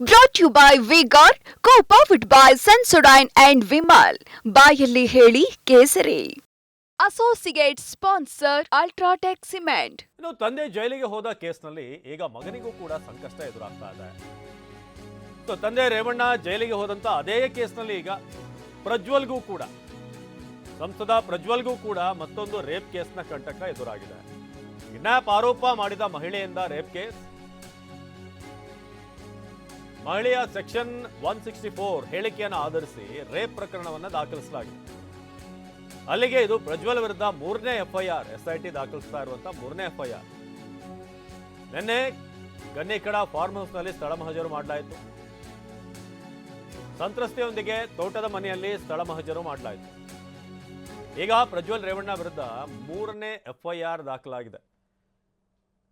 Brought you by V Guard co powered by Sensodyne and Vimal ಬಾಯಲ್ಲಿ ಹೇಳಿ ಕೇಸರಿ. Associate sponsor UltraTech cement ಇನ್ನು ತಂದೆ ಜೈಲಿಗೆ ಹೋದ ಕೇಸ್ನಲ್ಲಿ ಈಗ ಮಗನಿಗೂ ಕೂಡ ಸಂಕಷ್ಟ ಎದುರಾಗ್ತಾ ಇದೆ. ತಂದೆ ರೇವಣ್ಣ ಜೈಲಿಗೆ ಹೋದಂತ ಅದೇ ಕೇಸ್ನಲ್ಲಿ ಈಗ ಪ್ರಜ್ವಲ್ಗೂ ಕೂಡ, ಸಂಸದ ಪ್ರಜ್ವಲ್ಗೂ ಕೂಡ ಮತ್ತೊಂದು ರೇಪ್ ಕೇಸ್ನ ಕಂಟಕ ಎದುರಾಗಿದೆ. ಕಿಡ್ನಾಪ್ ಆರೋಪ ಮಾಡಿದ ಮಹಿಳೆಯಿಂದ ರೇಪ್ ಕೇಸ್. ಮಹಿಳೆಯ ಸೆಕ್ಷನ್ ಒನ್ ಸಿಕ್ಸ್ಟಿ ಫೋರ್ ಹೇಳಿಕೆಯನ್ನು ಆಧರಿಸಿ ರೇಪ್ ಪ್ರಕರಣವನ್ನು ದಾಖಲಿಸಲಾಗಿದೆ. ಅಲ್ಲಿಗೆ ಇದು ಪ್ರಜ್ವಲ್ ವಿರುದ್ಧ ಮೂರನೇ ಎಫ್ಐಆರ್ ಎಸ್ಐಟಿ ದಾಖಲಿಸ್ತಾ ಇರುವಂತಹ ಮೂರನೇ ಎಫ್ಐಆರ್. ನಿನ್ನೆ ಗನ್ನಿಕಡ ಫಾರ್ಮ್ ಹೌಸ್ನಲ್ಲಿ ಸ್ಥಳ ಮಹಜರು ಮಾಡಲಾಯಿತು. ಸಂತ್ರಸ್ತೆಯೊಂದಿಗೆ ತೋಟದ ಮನೆಯಲ್ಲಿ ಸ್ಥಳ ಮಹಜರು ಮಾಡಲಾಯಿತು. ಈಗ ಪ್ರಜ್ವಲ್ ರೇವಣ್ಣ ವಿರುದ್ಧ ಮೂರನೇ ಎಫ್ಐಆರ್ ದಾಖಲಾಗಿದೆ.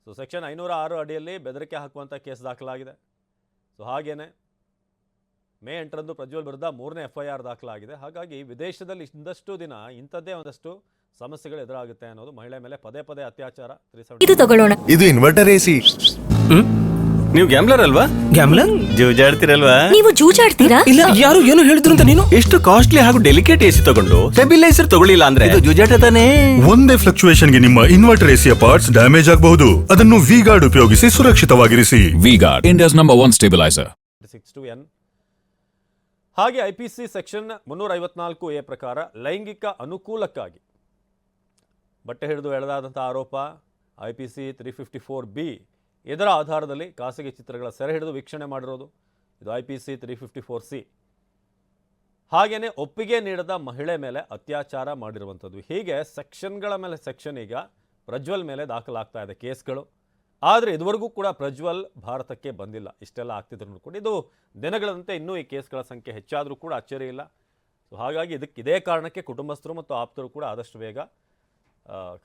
ಸೊ, ಸೆಕ್ಷನ್ ಐನೂರ ಆರು ಅಡಿಯಲ್ಲಿ ಬೆದರಿಕೆ ಹಾಕುವಂಥ ಕೇಸ್ ದಾಖಲಾಗಿದೆ. ಸೊ ಹಾಗೇನೆ ಮೇ ಎಂಟರಂದು ಪ್ರಜ್ವಲ್ ವಿರುದ್ಧ ಮೂರನೇ ಆರ್ ದಾಖಲಾಗಿದೆ. ಹಾಗಾಗಿ ವಿದೇಶದಲ್ಲಿ ಇಂದಷ್ಟು ದಿನ ಇಂಥದ್ದೇ ಒಂದಷ್ಟು ಸಮಸ್ಯೆಗಳು ಎದುರಾಗುತ್ತೆ ಅನ್ನೋದು ಮಹಿಳೆ ಮೇಲೆ ಪದೇ ಪದೇ ಅತ್ಯಾಚಾರ. ಇದು ತಗೊಳ್ಳೋಣ. ಇದು ಇನ್ವರ್ಟರ್ ಎಸಿ ನೀವು ಗ್ಯಾಮ್ಲರ್ ಅಲ್ವಾ? ಗ್ಯಾಮ್ಲರ್ ಜೂಜಾಡ್ತಿರಲ್ವಾ? ನೀವು ಜೂಜಾಡ್ತೀರಾ? ಇಲ್ಲ ಯಾರು ಏನು ಹೇಳಿದ್ರು ಅಂತ ನೀನು? ಎಷ್ಟು ಕಾಸ್ಟ್ಲಿ ಹಾಗೂ ಡೆಲಿಕೇಟ್ ಎಸಿ ತಗೊಂಡು ಸ್ಟೆಬಿಲೈಸರ್ ತಗೊಳ್ಳಿಲ್ಲ ಅಂದ್ರೆ? ಇದು ಜೂಜಾಟ ತಾನೇ? ಒಂದೇ ಫ್ಲಕ್ಚುಯೇಷನ್ಗೆ ನಿಮ್ಮ ಇನ್ವರ್ಟರ್ ಎಸಿಯ ಪಾರ್ಟ್ಸ್ ಡ್ಯಾಮೇಜ್ ಆಗಬಹುದು. ಅದನ್ನು ವಿ ಗಾರ್ಡ್ ಉಪಯೋಗಿಸಿ ಸುರಕ್ಷಿತವಾಗಿರಿಸಿ. V guard India's number one stabiliser six two N ಹಾಗೆ ಐ ಪಿ ಸಿ ಸೆಕ್ಷನ್ ಮುನ್ನೂರ ಐವತ್ನಾಲ್ಕು ಎ ಪ್ರಕಾರ ಲೈಂಗಿಕ ಅನುಕೂಲಕ್ಕಾಗಿ. ಬಟ್ಟೆ ಹಿಡಿದು ಎಳೆದಾದಂಥ ಆರೋಪ I P C three fifty four B ಇದರ ಆಧಾರದಲ್ಲಿ ಖಾಸಗಿ ಚಿತ್ರಗಳ ಸೆರೆ ಹಿಡಿದು ವೀಕ್ಷಣೆ ಮಾಡಿರೋದು. ಇದು I P C three fifty four C. ಹಾಗೆಯೇ ಒಪ್ಪಿಗೆ ನೀಡದ ಮಹಿಳೆ ಮೇಲೆ ಅತ್ಯಾಚಾರ ಮಾಡಿರುವಂಥದ್ದು. ಹೀಗೆ ಸೆಕ್ಷನ್ಗಳ ಮೇಲೆ ಸೆಕ್ಷನ್ ಈಗ ಪ್ರಜ್ವಲ್ ಮೇಲೆ ದಾಖಲಾಗ್ತಾ ಇದೆ ಕೇಸ್ಗಳು. ಆದರೆ ಇದುವರೆಗೂ ಕೂಡ ಪ್ರಜ್ವಲ್ ಭಾರತಕ್ಕೆ ಬಂದಿಲ್ಲ. ಇಷ್ಟೆಲ್ಲ ಆಗ್ತಿದ್ರು ನೋಡ್ಕೊಂಡು. ಇದು ದಿನಗಳಂತೆ ಇನ್ನೂ ಈ ಕೇಸ್ಗಳ ಸಂಖ್ಯೆ ಹೆಚ್ಚಾದರೂ ಕೂಡ ಅಚ್ಚರಿ ಇಲ್ಲ. ಸೊ ಹಾಗಾಗಿ ಇದಕ್ಕೆ ಇದೇ ಕಾರಣಕ್ಕೆ ಕುಟುಂಬಸ್ಥರು ಮತ್ತು ಆಪ್ತರು ಕೂಡ ಆದಷ್ಟು ಬೇಗ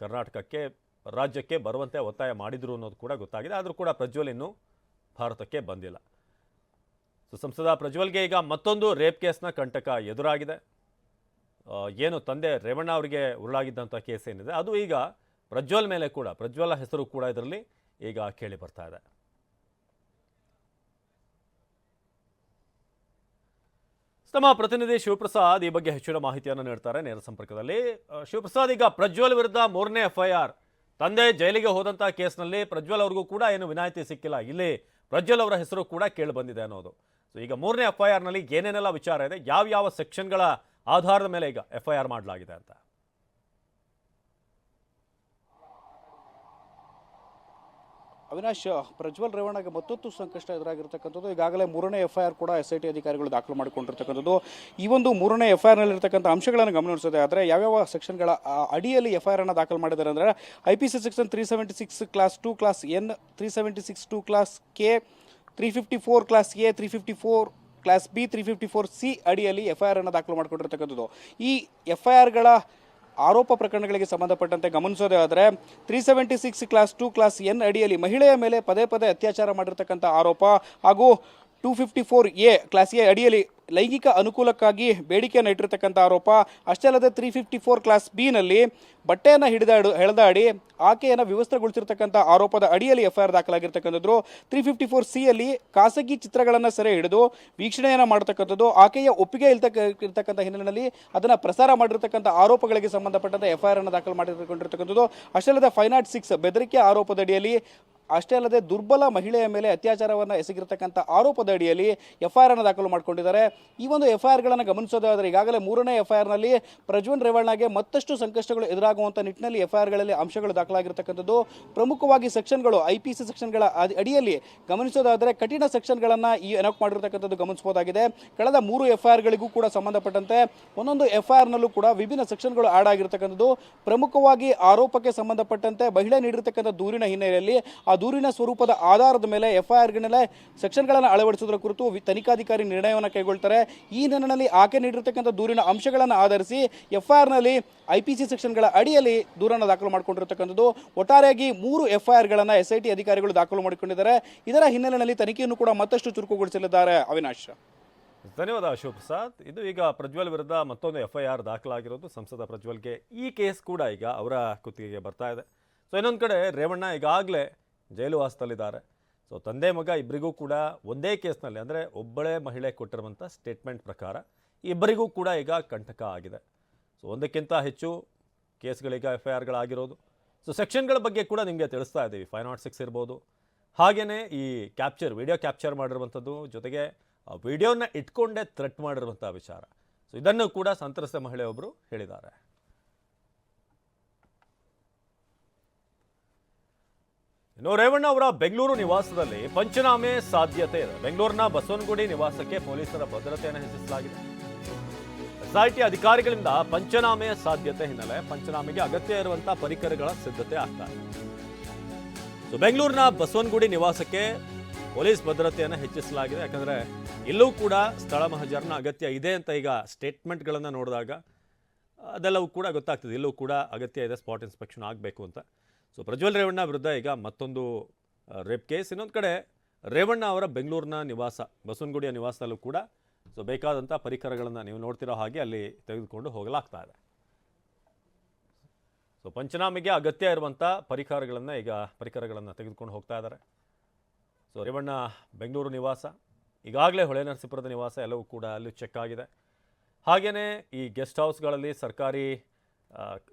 ಕರ್ನಾಟಕಕ್ಕೆ ರಾಜ್ಯಕ್ಕೆ ಬರುವಂತೆ ಒತ್ತಾಯ ಮಾಡಿದರು ಅನ್ನೋದು ಕೂಡ ಗೊತ್ತಾಗಿದೆ. ಆದರೂ ಕೂಡ ಪ್ರಜ್ವಲ್ ಇನ್ನೂ ಭಾರತಕ್ಕೆ ಬಂದಿಲ್ಲ. ಸೊ, ಸಂಸದ ಪ್ರಜ್ವಲ್ಗೆ ಈಗ ಮತ್ತೊಂದು ರೇಪ್ ಕೇಸ್ನ ಕಂಟಕ ಎದುರಾಗಿದೆ. ಏನು ತಂದೆ ರೇವಣ್ಣ ಅವರಿಗೆ ಉರುಳಾಗಿದ್ದಂಥ ಕೇಸ್ ಏನಿದೆ, ಅದು ಈಗ ಪ್ರಜ್ವಲ್ ಮೇಲೆ ಕೂಡ ಪ್ರಜ್ವಲ ಹೆಸರು ಕೂಡ ಇದರಲ್ಲಿ ಈಗ ಕೇಳಿ ಬರ್ತಾ ಇದೆ. ನಮ್ಮ ಪ್ರತಿನಿಧಿ ಶಿವಪ್ರಸಾದ್ ಈ ಬಗ್ಗೆ ಹೆಚ್ಚಿನ ಮಾಹಿತಿಯನ್ನು ನೀಡ್ತಾರೆ. ನೇರ ಸಂಪರ್ಕದಲ್ಲಿ ಶಿವಪ್ರಸಾದ್, ಈಗ ಪ್ರಜ್ವಲ್ ವಿರುದ್ಧ ಮೂರನೇ ಎಫ್ಐಆರ್ ತಂದೆ ಜೈಲಿಗೆ ಹೋದಂಥ ಕೇಸ್ನಲ್ಲಿ ಪ್ರಜ್ವಲ್ ಅವ್ರಿಗೂ ಕೂಡ ಏನು ವಿನಾಯಿತಿ ಸಿಕ್ಕಿಲ್ಲ. ಇಲ್ಲಿ ಪ್ರಜ್ವಲ್ ಅವರ ಹೆಸರು ಕೂಡ ಕೇಳಿ ಬಂದಿದೆ ಅನ್ನೋದು. ಸೊ ಈಗ ಮೂರನೇ ಎಫ್ಐಆರ್ನಲ್ಲಿ ಏನೇನೆಲ್ಲ ವಿಚಾರ ಇದೆ ಯಾವ ಯಾವ ಸೆಕ್ಷನ್ಗಳ ಆಧಾರದ ಮೇಲೆ ಈಗ ಎಫ್ಐಆರ್ ಮಾಡಲಾಗಿದೆ ಅಂತ. ಅವಿನಾಶ್ ಪ್ರಜ್ವಲ್ ರೇವಣ್ಣಗೆ ಮತ್ತೊತ್ತು ಸಂಕಷ್ಟ ಎದುರಾಗಿರ್ತಕ್ಕಂಥದ್ದು. ಈಗಾಗಲೇ ಮೂರನೇ ಎಫ್ ಐ ಆರ್ ಕೂಡ ಎಸ್ ಐ ಟಿ ಅಧಿಕಾರಿಗಳು ದಾಖಲು ಮಾಡಿಕೊಂಡಿರ್ತಕ್ಕಂಥದ್ದು. ಈ ಒಂದು ಮೂರನೇ ಎಫ್ ಐ ಆರ್ನಲ್ಲಿರ್ತಕ್ಕಂಥ ಅಂಶಗಳನ್ನು ಗಮನಿಸೋದೇ ಆದರೆ ಯಾವ್ಯಾವ ಸೆಕ್ಷನ್ಗಳ ಅಡಿಯಲ್ಲಿ ಎಫ್ ಐ ಆರ್ ಅನ್ನು ದಾಖಲು ಮಾಡಿದ್ದಾರೆ ಅಂದರೆ I P C section three seventy six clause two clause N, three seventy six two clause K, three fifty four clause A, three fifty four clause B, three fifty four C ಅಡಿಯಲ್ಲಿ F I R ಅನ್ನು ದಾಖಲು ಮಾಡಿಕೊಂಡಿರ್ತಕ್ಕಂಥದ್ದು. ಈ F I ಆರ್ಗಳ ಆರೋಪ ಪ್ರಕರಣಗಳಿಗೆ ಸಂಬಂಧಪಟ್ಟಂತೆ ಗಮನಿಸೋದೇ ಆದರೆ three seventy six clause two clause N ಅಡಿಯಲ್ಲಿ ಮಹಿಳೆಯ ಮೇಲೆ ಪದೇ ಪದೇ ಅತ್ಯಾಚಾರ ಮಾಡಿರ್ತಕ್ಕಂಥ ಆರೋಪ ಹಾಗೂ two fifty four A clause ಅಡಿಯಲ್ಲಿ ಲೈಂಗಿಕ ಅನುಕೂಲಕ್ಕಾಗಿ ಬೇಡಿಕೆಯನ್ನು ಇಟ್ಟಿರ್ತಕ್ಕಂಥ ಆರೋಪ. ಅಷ್ಟೇ ಅಲ್ಲದೆ ತ್ರೀ ಫಿಫ್ಟಿ ಫೋರ್ ಕ್ಲಾಸ್ ಬಿನಲ್ಲಿ ಬಟ್ಟೆಯನ್ನು ಹಿಡಿದಾಡು ಎಳೆದಾಡಿ ಆಕೆಯನ್ನು ವ್ಯವಸ್ಥೆಗೊಳಿಸಿರ್ತಕ್ಕಂಥ ಆರೋಪದ ಅಡಿಯಲ್ಲಿ ಎಫ್ ಐ ಆರ್ ದಾಖಲಾಗಿರ್ತಕ್ಕಂಥದ್ದು. ತ್ರೀ ಫಿಫ್ಟಿ ಫೋರ್ ಸಿ ಅಲ್ಲಿ ಖಾಸಗಿ ಚಿತ್ರಗಳನ್ನು ಸೆರೆ ಹಿಡಿದು ವೀಕ್ಷಣೆಯನ್ನು ಮಾಡತಕ್ಕಂಥದ್ದು. ಆಕೆಯ ಒಪ್ಪಿಗೆ ಇಲ್ತಕ್ಕ ಇರ್ತಕ್ಕಂಥ ಹಿನ್ನೆಲೆಯಲ್ಲಿ ಅದನ್ನು ಪ್ರಸಾರ ಮಾಡಿರ್ತಕ್ಕಂಥ ಆರೋಪಗಳಿಗೆ ಸಂಬಂಧಪಟ್ಟಂತೆ ಎಫ್ ಐ ಆರ್ ಅನ್ನು ದಾಖಲು ಮಾಡಿಕೊಂಡಿರ್ತಕ್ಕಂಥದ್ದು. ಅಷ್ಟೇ ಅಲ್ಲದೆ ಫೈವ್ ನಾಟ್ ಸಿಕ್ಸ್ ಬೆದರಿಕೆ ಆರೋಪದಡಿಯಲ್ಲಿ ಅಷ್ಟೇ ಅಲ್ಲದೆ ದುರ್ಬಲ ಮಹಿಳೆಯ ಮೇಲೆ ಅತ್ಯಾಚಾರವನ್ನು ಎಸಗಿರತಕ್ಕಂಥ ಆರೋಪದ ಅಡಿಯಲ್ಲಿ ಎಫ್ ಐ ಆರ್ ಅನ್ನು ದಾಖಲು ಮಾಡಿಕೊಂಡಿದ್ದಾರೆ. ಈ ಒಂದು ಎಫ್ ಐ ಆರ್ಗಳನ್ನು ಗಮನಿಸೋದಾದರೆ ಈಗಾಗಲೇ ಮೂರನೇ ಎಫ್ ಐ ಆರ್ನಲ್ಲಿ ಪ್ರಜ್ವಲ್ ರೇವಣ್ಣಗೆ ಮತ್ತಷ್ಟು ಸಂಕಷ್ಟಗಳು ಎದುರಾಗುವಂಥ ನಿಟ್ಟಿನಲ್ಲಿ ಎಫ್ ಐ ಆರ್ಗಳಲ್ಲಿ ಅಂಶಗಳು ದಾಖಲಾಗಿರ್ತಕ್ಕಂಥದ್ದು. ಪ್ರಮುಖವಾಗಿ ಸೆಕ್ಷನ್ಗಳು ಐ ಪಿ ಸಿ ಸೆಕ್ಷನ್ಗಳ ಅಡಿಯಲ್ಲಿ ಗಮನಿಸೋದಾದರೆ ಕಠಿಣ ಸೆಕ್ಷನ್ಗಳನ್ನು ಈ ಎನಕ್ ಮಾಡಿರ್ತಕ್ಕಂಥದ್ದು ಗಮನಿಸಬಹುದಾಗಿದೆ. ಕಳೆದ ಮೂರು ಎಫ್ ಐ ಆರ್ಗಳಿಗೂ ಕೂಡ ಸಂಬಂಧಪಟ್ಟಂತೆ ಒಂದೊಂದು ಎಫ್ ಐ ಆರ್ನಲ್ಲೂ ಕೂಡ ವಿಭಿನ್ನ ಸೆಕ್ಷನ್ಗಳು ಆಡ್ ಆಗಿರ್ತಕ್ಕಂಥದ್ದು. ಪ್ರಮುಖವಾಗಿ ಆರೋಪಕ್ಕೆ ಸಂಬಂಧಪಟ್ಟಂತೆ ಮಹಿಳೆ ನೀಡಿರತಕ್ಕಂಥ ದೂರಿನ ಹಿನ್ನೆಲೆಯಲ್ಲಿ ಆ ದೂರಿನ ಸ್ವರೂಪದ ಆಧಾರದ ಮೇಲೆ ಎಫ್ ಐ ಆರ್ಗಳನ್ನ ಸೆಕ್ಷನ್ಗಳನ್ನು ಅಳವಡಿಸೋದ್ರ ಕುರಿತು ತನಿಖಾಧಿಕಾರಿ ನಿರ್ಣಯವನ್ನು ಕೈಗೊಳ್ತಾರೆ. ಈ ನಿಟ್ಟಿನಲ್ಲಿ ಆಕೆ ನೀಡಿರತಕ್ಕಂಥ ದೂರಿನ ಅಂಶಗಳನ್ನು ಆಧರಿಸಿ ಎಫ್ಐಆರ್ನಲ್ಲಿ ಐ ಪಿ ಸಿ ಸೆಕ್ಷನ್ಗಳ ಅಡಿಯಲ್ಲಿ ದೂರನ್ನು ದಾಖಲು ಮಾಡಿಕೊಂಡಿರತಕ್ಕಂಥದ್ದು. ಒಟ್ಟಾರೆಯಾಗಿ ಮೂರು ಎಫ್ಐಆರ್ಗಳನ್ನು ಎಸ್ ಐ ಟಿ ಅಧಿಕಾರಿಗಳು ದಾಖಲು ಮಾಡಿಕೊಂಡಿದ್ದಾರೆ. ಇದರ ಹಿನ್ನೆಲೆಯಲ್ಲಿ ತನಿಖೆಯನ್ನು ಕೂಡ ಮತ್ತಷ್ಟು ಚುರುಕುಗೊಳಿಸಲಿದ್ದಾರೆ ಅವಿನಾಶ್. ಧನ್ಯವಾದ ಅಶೋಕ್ ಪ್ರಸಾದ್. ಇದು ಈಗ ಪ್ರಜ್ವಲ್ ವಿರುದ್ಧ ಮತ್ತೊಂದು ಎಫ್ ಐ ಆರ್ ದಾಖಲಾಗಿರೋದು ಸಂಸದ ಪ್ರಜ್ವಲ್ಗೆ. ಈ ಕೇಸ್ ಕೂಡ ಈಗ ಅವರ ಕುತ್ತಿಗೆಗೆ ಬರ್ತಾ ಇದೆ. ಸೊ ಇನ್ನೊಂದು ಕಡೆ ರೇವಣ್ಣ ಈಗಾಗಲೇ ಜೈಲು ವಾಸದಲ್ಲಿದ್ದಾರೆ ಸೊ ತಂದೆ ಮಗ ಇಬ್ಬರಿಗೂ ಕೂಡ ಒಂದೇ ಕೇಸ್ನಲ್ಲಿ, ಅಂದರೆ ಒಬ್ಬಳೇ ಮಹಿಳೆ ಕೊಟ್ಟಿರುವಂಥ ಸ್ಟೇಟ್ಮೆಂಟ್ ಪ್ರಕಾರ ಇಬ್ಬರಿಗೂ ಕೂಡ ಈಗ ಕಂಟಕ ಆಗಿದೆ. ಸೊ ಒಂದಕ್ಕಿಂತ ಹೆಚ್ಚು ಕೇಸ್ಗಳೀಗ ಎಫ್ ಐ ಆರ್ಗಳಾಗಿರೋದು ಸೊ ಸೆಕ್ಷನ್ಗಳ ಬಗ್ಗೆ ಕೂಡ ನಿಮಗೆ ತಿಳಿಸ್ತಾ ಇದ್ದೀವಿ. ಫೈವ್ ನಾಟ್ ಸಿಕ್ಸ್ ಇರ್ಬೋದು. ಹಾಗೆಯೇ ಈ ಕ್ಯಾಪ್ಚರ್ ವಿಡಿಯೋ ಕ್ಯಾಪ್ಚರ್ ಮಾಡಿರುವಂಥದ್ದು, ಜೊತೆಗೆ ವಿಡಿಯೋನ ಇಟ್ಕೊಂಡೇ ಥ್ರೆಟ್ ಮಾಡಿರುವಂಥ ವಿಚಾರ. ಸೊ ಇದನ್ನು ಕೂಡ ಸಂತ್ರಸ್ತ ಮಹಿಳೆಯೊಬ್ಬರು ಹೇಳಿದ್ದಾರೆ. ಇನ್ನು ರೇವಣ್ಣ ಅವರ ಬೆಂಗಳೂರು ನಿವಾಸದಲ್ಲಿ ಪಂಚನಾಮೆ ಸಾಧ್ಯತೆ ಇದೆ. ಬೆಂಗಳೂರಿನ ಬಸವನಗುಡಿ ನಿವಾಸಕ್ಕೆ ಪೊಲೀಸರ ಭದ್ರತೆಯನ್ನು ಹೆಚ್ಚಿಸಲಾಗಿದೆ ಎಸ್ಐಟಿ ಅಧಿಕಾರಿಗಳಿಂದ ಪಂಚನಾಮೆ ಸಾಧ್ಯತೆ ಹಿನ್ನೆಲೆ ಪಂಚನಾಮೆಗೆ ಅಗತ್ಯ ಇರುವಂತಹ ಪರಿಕರಗಳ ಸಿದ್ಧತೆ ಆಗ್ತಾ ಇದೆ. ಬೆಂಗಳೂರಿನ ಬಸವನಗುಡಿ ನಿವಾಸಕ್ಕೆ ಪೊಲೀಸ್ ಭದ್ರತೆಯನ್ನು ಹೆಚ್ಚಿಸಲಾಗಿದೆ. ಯಾಕಂದ್ರೆ ಇಲ್ಲೂ ಕೂಡ ಸ್ಥಳ ಮಹಜರ್ನ ಅಗತ್ಯ ಇದೆ ಅಂತ ಈಗ ಸ್ಟೇಟ್ಮೆಂಟ್ಗಳನ್ನು ನೋಡಿದಾಗ ಅದೆಲ್ಲವೂ ಕೂಡ ಗೊತ್ತಾಗ್ತದೆ. ಇಲ್ಲೂ ಕೂಡ ಅಗತ್ಯ ಇದೆ, ಸ್ಪಾಟ್ ಇನ್ಸ್ಪೆಕ್ಷನ್ ಆಗಬೇಕು ಅಂತ. ಸೊ ಪ್ರಜ್ವಲ್ ರೇವಣ್ಣ ವಿರುದ್ಧ ಈಗ ಮತ್ತೊಂದು ರೇಪ್ ಕೇಸ್ ಇನ್ನೊಂದು ಕಡೆ ರೇವಣ್ಣ ಅವರ ಬೆಂಗಳೂರಿನ ನಿವಾಸ, ಬಸವನಗುಡಿಯ ನಿವಾಸದಲ್ಲೂ ಕೂಡ ಸೊ ಬೇಕಾದಂಥ ಪರಿಕರಗಳನ್ನು ನೀವು ನೋಡ್ತಿರೋ ಹಾಗೆ ಅಲ್ಲಿ ತೆಗೆದುಕೊಂಡು ಹೋಗಲಾಗ್ತಾ ಇದೆ. ಸೊ ಪಂಚನಾಮೆಗೆ ಅಗತ್ಯ ಇರುವಂಥ ಪರಿಕರಗಳನ್ನು ಈಗ, ಪರಿಕರಗಳನ್ನು ತೆಗೆದುಕೊಂಡು ಹೋಗ್ತಾ ಇದ್ದಾರೆ. ಸೊ ರೇವಣ್ಣ ಬೆಂಗಳೂರು ನಿವಾಸ, ಈಗಾಗಲೇ ಹೊಳೆ ನರಸೀಪುರದ ನಿವಾಸ ಎಲ್ಲವೂ ಕೂಡ ಅಲ್ಲಿ ಚೆಕ್ ಆಗಿದೆ. ಹಾಗೆಯೇ ಈ ಗೆಸ್ಟ್ ಹೌಸ್ಗಳಲ್ಲಿ ಸರ್ಕಾರಿ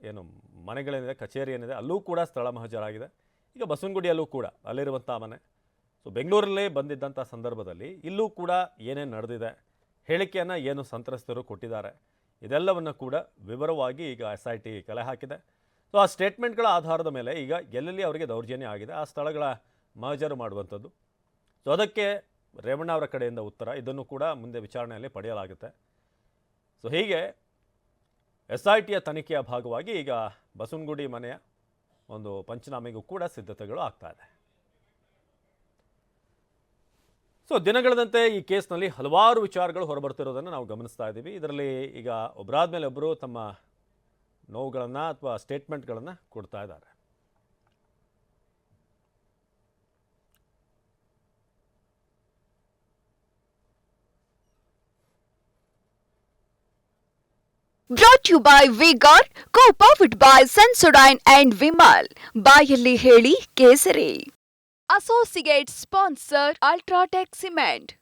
ಏನು ಮನೆಗಳೇನಿದೆ ಕಚೇರಿ ಏನಿದೆ ಅಲ್ಲೂ ಕೂಡ ಸ್ಥಳ ಮಹಜರಾಗಿದೆ. ಈಗ ಬಸವನಗುಡಿಯಲ್ಲೂ ಕೂಡ ಅಲ್ಲಿರುವಂಥ ಮನೆ. ಸೊ ಬೆಂಗಳೂರಲ್ಲೇ ಬಂದಿದ್ದಂಥ ಸಂದರ್ಭದಲ್ಲಿ ಇಲ್ಲೂ ಕೂಡ ಏನೇನು ನಡೆದಿದೆ, ಹೇಳಿಕೆಯನ್ನು ಏನು ಸಂತ್ರಸ್ತರು ಕೊಟ್ಟಿದ್ದಾರೆ, ಇದೆಲ್ಲವನ್ನು ಕೂಡ ವಿವರವಾಗಿ ಈಗ ಎಸ್ ಐ ಟಿ ಕಲೆ ಹಾಕಿದೆ. ಸೊ ಆ ಸ್ಟೇಟ್ಮೆಂಟ್ಗಳ ಆಧಾರದ ಮೇಲೆ ಈಗ ಎಲ್ಲೆಲ್ಲಿ ಅವರಿಗೆ ದೌರ್ಜನ್ಯ ಆಗಿದೆ, ಆ ಸ್ಥಳಗಳ ಮಹಜರು ಮಾಡುವಂಥದ್ದು. ಸೊ ಅದಕ್ಕೆ ರೇವಣ್ಣ ಅವರ ಕಡೆಯಿಂದ ಉತ್ತರ, ಇದನ್ನು ಕೂಡ ಮುಂದೆ ವಿಚಾರಣೆಯಲ್ಲಿ ಪಡೆಯಲಾಗುತ್ತೆ. ಸೊ ಹೀಗೆ ಎಸ್ ಐ ಟಿಯ ತನಿಖೆಯ ಭಾಗವಾಗಿ ಈಗ ಬಸವನಗುಡಿ ಮನೆಯ ಒಂದು ಪಂಚನಾಮೆಗೂ ಕೂಡ ಸಿದ್ಧತೆಗಳು ಆಗ್ತಾ ಇದೆ. ಸೊ, ದಿನಗಳದಂತೆ ಈ ಕೇಸ್ನಲ್ಲಿ ಹಲವಾರು ವಿಚಾರಗಳು ಹೊರಬರ್ತಿರೋದನ್ನು ನಾವು ಗಮನಿಸ್ತಾ ಇದ್ದೀವಿ. ಇದರಲ್ಲಿ ಈಗ ಒಬ್ಬರಾದ ಮೇಲೆ ಒಬ್ಬರು ತಮ್ಮ ನೋವುಗಳನ್ನು ಅಥವಾ ಸ್ಟೇಟ್ಮೆಂಟ್ಗಳನ್ನು ಕೊಡ್ತಾ ಇದ್ದಾರೆ. Brought you by V Guard co powered by Sensodyne and Vimal ಬಾಯಲ್ಲಿ ಹೇಳಿ ಕೇಸರಿ. Associate sponsor UltraTech cement